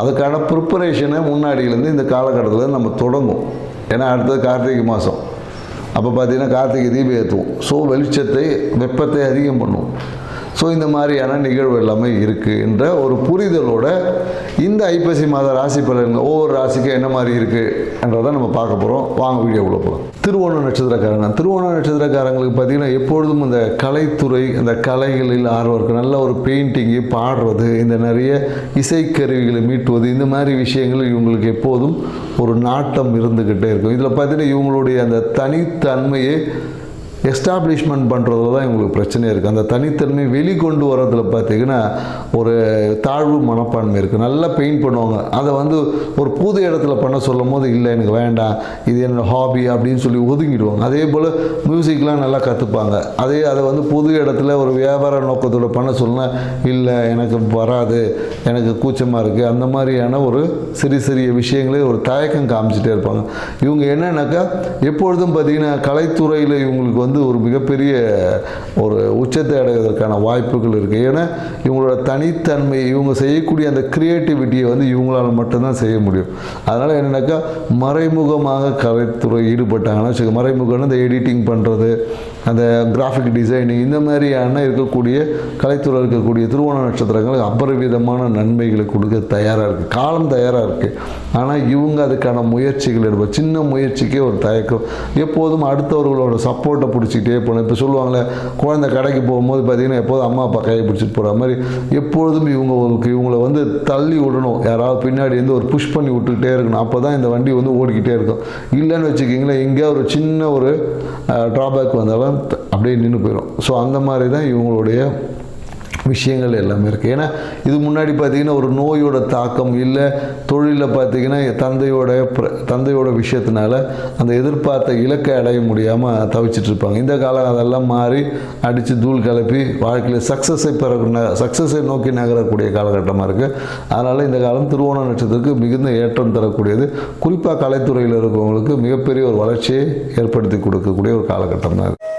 அதுக்கான ப்ரிப்பரேஷனை முன்னாடியிலேருந்து இந்த காலகட்டத்தில் நம்ம தொடங்கும். ஏன்னா அடுத்தது கார்த்திகை மாதம் அப்போ பார்த்தீங்கன்னா கார்த்திகை தீபம் ஏற்றுவோம் ஸோ வெளிச்சத்தை வெப்பத்தை அதிகம் பண்ணுவோம். ஸோ இந்த மாதிரியான நிகழ்வு எல்லாமே இருக்குது என்ற ஒரு புரிதலோட இந்த ஐப்பசி மாத ராசி பலன்கள் ஒவ்வொரு ராசிக்கும் என்ன மாதிரி இருக்குன்றதை நம்ம பார்க்க போகிறோம் வாங்க வீடியோ உள்ள போகலாம் திருவோண நட்சத்திரக்காரங்க திருவோண நட்சத்திரக்காரங்களுக்கு பார்த்தீங்கன்னா எப்பொழுதும் இந்த கலைத்துறை இந்த கலைகளில் ஆர்வம் இருக்குது நல்ல ஒரு பெயிண்டிங்கு பாடுறது இந்த நிறைய இசைக்கருவிகளை மீட்டுவது இந்த மாதிரி விஷயங்கள் இவங்களுக்கு எப்போதும் ஒரு நாட்டம் இருந்துக்கிட்டே இருக்கும். இதில் பார்த்தீங்கன்னா இவங்களுடைய அந்த தனித்தன்மையை எஸ்டாப்ளிஷ்மெண்ட் பண்ணுறதுல தான் இவங்களுக்கு பிரச்சனை இருக்குது அந்த தனித்தன்மை வெளிக்கொண்டு வர்றதில் பார்த்தீங்கன்னா ஒரு தாழ்வு மனப்பான்மை இருக்குது நல்லா பெயிண்ட் பண்ணுவாங்க. அதை வந்து ஒரு புது இடத்துல பண்ண சொல்லும் போது இல்லை எனக்கு வேண்டாம். இது என்னோடய ஹாபி அப்படின்னு சொல்லி ஒதுங்கிடுவாங்க. அதே போல் மியூசிக்லாம் நல்லா கற்றுப்பாங்க அதே அதை வந்து புது இடத்துல ஒரு வியாபார நோக்கத்தோட பண்ண சொன்னால் இல்லை எனக்கு வராது. எனக்கு கூச்சமாக இருக்குது அந்த மாதிரியான ஒரு சிறிய சிறிய விஷயங்களே ஒரு தயக்கம் காமிச்சிட்டே இருப்பாங்க. இவங்க என்னன்னாக்கா எப்பொழுதும் பார்த்தீங்கன்னா கலைத்துறையில் இவங்களுக்கு வந்து ஒரு மிகப்பெரிய ஒரு உச்சத்தை அடைவதற்கான வாய்ப்புகள் இருக்குது ஏன்னா இவங்களோட தனித்தன்மை இவங்க செய்யக்கூடிய அந்த க்ரியேட்டிவிட்டியை வந்து இவங்களால் மட்டும்தான் செய்ய முடியும். அதனால் என்னென்னாக்கா மறைமுகமாக கலைத்துறை ஈடுபட்டாங்கன்னா வச்சுக்க மறைமுகம்னு இந்த எடிட்டிங் பண்ணுறது அந்த கிராஃபிக் டிசைனிங் இந்த மாதிரியான இருக்கக்கூடிய கலைத்துறை இருக்கக்கூடிய திருவோண நட்சத்திரங்களுக்கு அபரிவிதமான நன்மைகளை கொடுக்க தயாராக இருக்குது காலம் தயாராக இருக்குது ஆனால் இவங்க அதுக்கான முயற்சிகள் எடுப்போம் சின்ன முயற்சிக்கே ஒரு தயக்கம். எப்போதும் அடுத்தவர்களோட சப்போர்ட்டை பிடிச்சிக்கிட்டே போகணும் இப்போ சொல்லுவாங்களே குழந்தை கடைக்கு போகும்போது பார்த்தீங்கன்னா எப்போதும் அம்மா அப்பா கையை பிடிச்சிட்டு போகிற மாதிரி எப்பொழுதும் இவங்களுக்கு இவங்கள வந்து தள்ளி விடணும். யாராவது பின்னாடி வந்து ஒரு புஷ் பண்ணி விட்டுக்கிட்டே இருக்கணும். அப்போ தான் இந்த வண்டி வந்து ஓடிக்கிட்டே இருக்கும். இல்லைன்னு வச்சுக்கிங்களேன் எங்கேயா ஒரு சின்ன ஒரு ட்ராபேக் வந்தாலும் அப்படியே நின்று போயிடும் ஸோ அந்த மாதிரி தான் இவங்களுடைய விஷயங்கள் எல்லாமே இருக்குது ஏன்னா இது முன்னாடி பார்த்தீங்கன்னா ஒரு நோயோட தாக்கம் இல்லை தொழிலில் பார்த்தீங்கன்னா தந்தையோட பிர- தந்தையோட விஷயத்தினால அந்த எதிர்பார்த்த இலக்கை அடைய முடியாமல் தவிச்சிட்டு இருப்பாங்க. இந்த காலம் அதெல்லாம் மாறி அடித்து தூள் கிளப்பி வாழ்க்கையில் சக்ஸஸை பெற சக்ஸஸை நோக்கி நகரக்கூடிய காலகட்டமாக இருக்குது அதனால் இந்த காலம் திருவோண நட்சத்திரத்துக்கு மிகுந்த ஏற்றம் தரக்கூடியது. குறிப்பாக கலைத்துறையில் இருக்கிறவங்களுக்கு மிகப்பெரிய ஒரு வளர்ச்சியை ஏற்படுத்தி கொடுக்கக்கூடிய ஒரு காலகட்டம் தான் இருக்குது